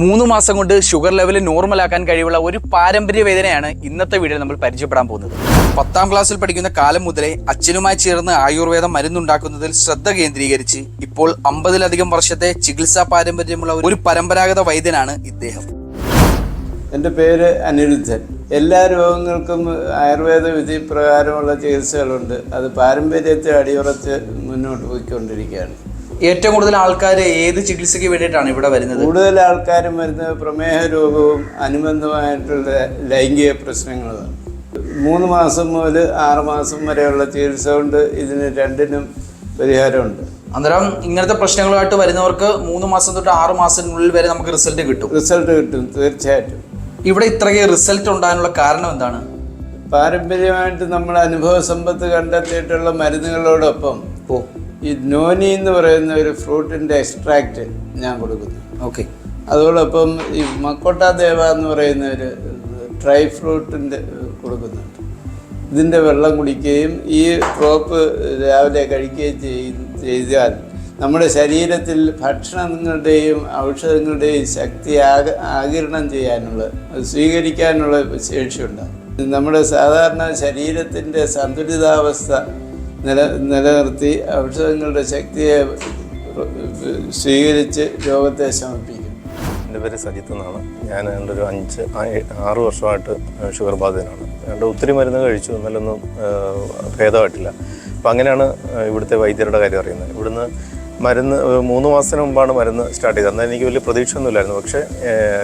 മൂന്ന് മാസം കൊണ്ട് ഷുഗർ ലെവൽ നോർമൽ ആക്കാൻ കഴിവുള്ള ഒരു പാരമ്പര്യ വേദനയാണ് ഇന്നത്തെ വീഡിയോയിൽ നമ്മൾ പരിചയപ്പെടാൻ പോകുന്നത്. പത്താം ക്ലാസ്സിൽ പഠിക്കുന്ന കാലം മുതലേ അച്ഛനുമായി ചേർന്ന് ആയുർവേദം മരുന്നുണ്ടാക്കുന്നതിൽ ശ്രദ്ധ കേന്ദ്രീകരിച്ച് ഇപ്പോൾ അമ്പതിലധികം വർഷത്തെ ചികിത്സാ പാരമ്പര്യമുള്ള ഒരു പരമ്പരാഗത വൈദ്യനാണ് ഇദ്ദേഹം. എന്റെ പേര് അനിരുദ്ധൻ. എല്ലാ രോഗങ്ങൾക്കും ആയുർവേദ വിധി പ്രകാരമുള്ള ചികിത്സകളുണ്ട്. അത് പാരമ്പര്യത്തെ അടിയുറച്ച് മുന്നോട്ട് പോയിക്കൊണ്ടിരിക്കുകയാണ്. ഏറ്റവും കൂടുതൽ ആൾക്കാർ ഏത് ചികിത്സയ്ക്ക് വേണ്ടിയിട്ടാണ് ഇവിടെ വരുന്നത്? കൂടുതൽ ആൾക്കാരും വരുന്നത് പ്രമേഹ രോഗവും അനുബന്ധമായിട്ടുള്ള ലൈംഗിക പ്രശ്നങ്ങളാണ്. മൂന്ന് മാസം മുതൽ ആറ് മാസം വരെയുള്ള ചികിത്സ കൊണ്ട് ഇതിന് രണ്ടിനും പരിഹാരമുണ്ട്. അന്നേരം ഇങ്ങനത്തെ പ്രശ്നങ്ങളുമായിട്ട് വരുന്നവർക്ക് മൂന്ന് മാസം തൊട്ട് ആറ് മാസത്തിനുള്ളിൽ വരെ നമുക്ക് റിസൾട്ട് കിട്ടും. റിസൾട്ട് കിട്ടും തീർച്ചയായിട്ടും. ഇവിടെ ഇത്രയ്ക്ക് റിസൾട്ട് ഉണ്ടാകാനുള്ള കാരണം എന്താണ്? പാരമ്പര്യമായിട്ട് നമ്മൾ അനുഭവ സമ്പത്ത് കണ്ടെത്തിയിട്ടുള്ള മരുന്നുകളോടൊപ്പം ഓ. ഈ നോനി എന്ന് പറയുന്ന ഒരു ഫ്രൂട്ടിന്റെ എക്സ്ട്രാക്റ്റ് ഞാൻ കൊടുക്കുന്നു. ഓക്കെ. അതോടൊപ്പം ഈ മക്കോട്ട ദേവ എന്ന് പറയുന്ന ഒരു ഡ്രൈ ഫ്രൂട്ടിന്റെ കൊടുക്കുന്നുണ്ട് ഇതിന്റെ വെള്ളം കുടിക്കുകയും ഈ ക്രോപ്പ് രാവിലെ കഴിക്കുകയും ചെയ്- ചെയ്താൽ നമ്മുടെ ശരീരത്തിൽ ഭക്ഷണങ്ങളുടെയും ഔഷധങ്ങളുടെയും ശക്തി ആക ആകിരണം ചെയ്യാനുള്ള സ്വീകരിക്കാനുള്ള ശേഷിയുണ്ടാകും നമ്മുടെ സാധാരണ ശരീരത്തിന്റെ സന്തുലിതാവസ്ഥ നില നിലനിർത്തി ഔഷധങ്ങളുടെ ശക്തിയെ സ്വീകരിച്ച് രോഗത്തെ ശമിപ്പിക്കും. എന്റെ പേര് സജിത്ത് എന്നാണ്. ഞാൻ എന്റെ ഒരു അഞ്ച് ആറ് വർഷമായിട്ട് ഷുഗർ ബാധിതനാണ്. രണ്ട് ഒത്തിരി മരുന്ന് കഴിച്ചു എന്നാലൊന്നും ഭേദമായിട്ടില്ല. അപ്പം അങ്ങനെയാണ് ഇവിടുത്തെ വൈദ്യരുടെ കാര്യം അറിയുന്നത്. ഇവിടുന്ന് മരുന്ന് മൂന്ന് മാസത്തിന് മുമ്പാണ് മരുന്ന് സ്റ്റാർട്ട് ചെയ്തത്. അന്ന് എനിക്ക് വലിയ പ്രതീക്ഷയൊന്നുമില്ലായിരുന്നു. പക്ഷേ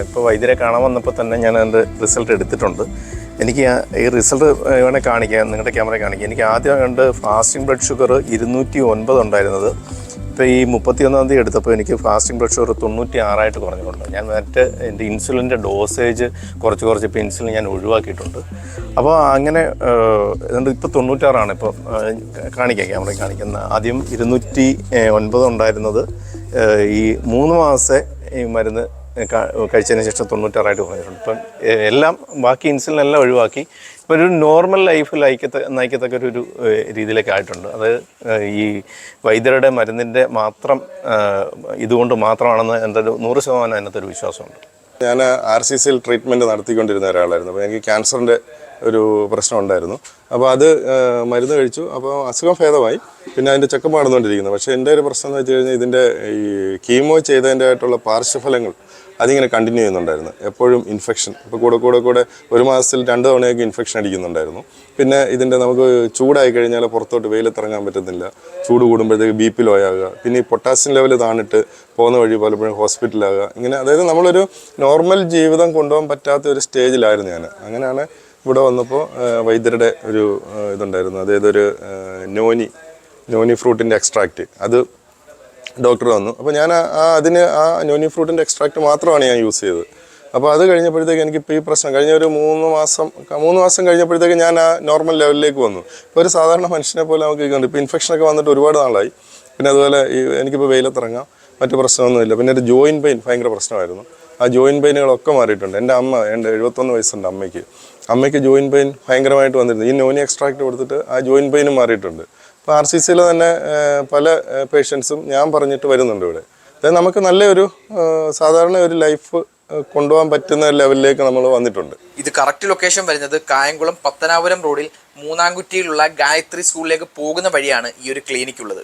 ഇപ്പോൾ വൈദ്യരെ കാണാൻ വന്നപ്പോൾ തന്നെ ഞാൻ അതിന്റെ റിസൾട്ട് എടുത്തിട്ടുണ്ട്. എനിക്ക് ഈ റിസൾട്ട് വേണേൽ കാണിക്കാം നിങ്ങളുടെ ക്യാമറ കാണിക്കാം. എനിക്ക് ആദ്യം കണ്ട് ഫാസ്റ്റിംഗ് ബ്ലഡ് ഷുഗർ ഇരുന്നൂറ്റി ഒൻപത് ഉണ്ടായിരുന്നത്. ഇപ്പോൾ ഈ മുപ്പത്തിയൊന്നാം തീയതി എടുത്തപ്പോൾ എനിക്ക് ഫാസ്റ്റിംഗ് ബ്ലഡ് ഷുഗർ തൊണ്ണൂറ്റി ആറായിട്ട് കുറഞ്ഞിട്ടുണ്ട്. ഞാൻ മറ്റേ എന്റെ ഇൻസുലിന്റെ ഡോസേജ് കുറച്ച് കുറച്ച് ഇപ്പോൾ ഇൻസുലിൻ ഞാൻ ഒഴിവാക്കിയിട്ടുണ്ട്. അപ്പോൾ അങ്ങനെ ഏഹ്, അതുകൊണ്ട് ഇപ്പോൾ തൊണ്ണൂറ്റാറാണ് ഇപ്പോൾ കാണിക്കാം ക്യാമറ കാണിക്കുന്ന ആദ്യം ഇരുന്നൂറ്റി ഒൻപത് ഉണ്ടായിരുന്നത് ഈ മൂന്ന് മാസത്തെ ഈ മരുന്ന് കഴിച്ചതിന് ശേഷം തൊണ്ണൂറ്റാറായിട്ട് കുറഞ്ഞിട്ടുണ്ട് ഇപ്പം എല്ലാം ബാക്കി ഇൻസുലിനെല്ലാം ഒഴിവാക്കി ഇപ്പോൾ ഒരു നോർമൽ ലൈഫ് ലൈക്ക നയിക്കത്തക്ക ഒരു രീതിയിലേക്ക് ആയിട്ടുണ്ട്. അത് ഈ വൈദ്യരുടെ മരുന്നിന്റെ മാത്രം ഇതുകൊണ്ട് മാത്രമാണെന്ന് എന്റെ ഒരു നൂറ് ശതമാനം അതിനകത്തൊരു വിശ്വാസമുണ്ട്. ഞാൻ ആർ സി സിയിൽ ട്രീറ്റ്മെന്റ് നടത്തിക്കൊണ്ടിരുന്ന ഒരാളായിരുന്നു. അപ്പോൾ എനിക്ക് ക്യാൻസറിന്റെ ഒരു പ്രശ്നം ഉണ്ടായിരുന്നു. അപ്പോൾ അത് മരുന്ന് കഴിച്ചു. അപ്പോൾ അസുഖം ഭേദമായി. പിന്നെ അതിന്റെ ചെക്കപ്പ് നടന്നുകൊണ്ടിരിക്കുന്നു. പക്ഷേ എന്റെ ഒരു പ്രശ്നം എന്ന് വെച്ച് കഴിഞ്ഞാൽ ഇതിന്റെ ഈ കീമോ ചെയ്തതിന്റെ ആയിട്ടുള്ള പാർശ്വഫലങ്ങൾ അതിങ്ങനെ കണ്ടിന്യൂ ചെയ്യുന്നുണ്ടായിരുന്നു. എപ്പോഴും ഇൻഫെക്ഷൻ ഇപ്പോൾ കൂടെ കൂടെ കൂടെ ഒരു മാസത്തിൽ രണ്ട് തവണയൊക്കെ ഇൻഫെക്ഷൻ അടിക്കുന്നുണ്ടായിരുന്നു. പിന്നെ ഇതിന്റെ നമുക്ക് ചൂടായി കഴിഞ്ഞാൽ പുറത്തോട്ട് വെയിലത്തിറങ്ങാൻ പറ്റുന്നില്ല. ചൂട് കൂടുമ്പോഴത്തേക്ക് ബി പി ലോ ആകുക. പിന്നെ ഈ പൊട്ടാസ്യം ലെവൽ താണിട്ട് പോകുന്ന വഴി പലപ്പോഴും ഹോസ്പിറ്റലാകുക ഇങ്ങനെ അതായത് നമ്മളൊരു നോർമൽ ജീവിതം കൊണ്ടുപോകാൻ പറ്റാത്ത ഒരു സ്റ്റേജിലായിരുന്നു ഞാൻ. അങ്ങനെയാണ് ഇവിടെ വന്നപ്പോൾ വൈദ്യരുടെ ഒരു ഇതുണ്ടായിരുന്നു. അതായത് ഒരു നോനി നോനി ഫ്രൂട്ടിന്റെ എക്സ്ട്രാക്റ്റ് അത് ഡോക്ടർ വന്നു. അപ്പോൾ ഞാൻ ആ അതിന് ആ നോനി ഫ്രൂട്ടിന്റെ എക്സ്ട്രാക്റ്റ് മാത്രമാണ് ഞാൻ യൂസ് ചെയ്തത്. അപ്പോൾ അത് കഴിഞ്ഞപ്പോഴത്തേക്ക് എനിക്കിപ്പോൾ ഈ പ്രശ്നം കഴിഞ്ഞ ഒരു മൂന്ന് മാസം മൂന്ന് മാസം കഴിഞ്ഞപ്പോഴത്തേക്ക് ഞാൻ ആ നോർമൽ ലെവലിലേക്ക് വന്നു. ഇപ്പോൾ ഒരു സാധാരണ മനുഷ്യനെ പോലെ നമുക്ക് ഇരിക്കുന്നുണ്ട്. ഇപ്പോൾ ഇൻഫെക്ഷനൊക്കെ വന്നിട്ട് ഒരുപാട് നാളായി. പിന്നെ അതുപോലെ ഈ എനിക്കിപ്പോൾ വെയിലത്തിറങ്ങാം. മറ്റു പ്രശ്നമൊന്നുമില്ല. പിന്നെ ഒരു ജോയിൻ പെയിൻ ഭയങ്കര പ്രശ്നമായിരുന്നു. ആ ജോയിൻ പെയിനുകളൊക്കെ മാറിയിട്ടുണ്ട്. എന്റെ അമ്മ എന്റെ എഴുപത്തൊന്ന് വയസ്സുണ്ട് അമ്മയ്ക്ക്. അമ്മയ്ക്ക് ജോയിൻ പെയിൻ ഭയങ്കരമായിട്ട് വന്നിരുന്നു. ഈ നോനി എക്സ്ട്രാക്ട് കൊടുത്തിട്ട് ആ ജോയിൻ പെയിനും മാറിയിട്ടുണ്ട്. ഇപ്പോൾ ആർ സി സിയിൽ തന്നെ പല പേഷ്യൻസും ഞാൻ പറഞ്ഞിട്ട് വരുന്നുണ്ട് ഇവിടെ. അതായത് നമുക്ക് നല്ലൊരു സാധാരണ ഒരു ലൈഫ് കൊണ്ടുപോകാൻ പറ്റുന്ന ലെവലിലേക്ക് നമ്മൾ വന്നിട്ടുണ്ട്. ഇത് കറക്റ്റ് ലൊക്കേഷൻ വരുന്നത് കായംകുളം പത്തനാപുരം റോഡിൽ മൂന്നാംകുറ്റിയിലുള്ള ഗായത്രി സ്കൂളിലേക്ക് പോകുന്ന വഴിയാണ് ഈ ഒരു ക്ലിനിക് ഉള്ളത്.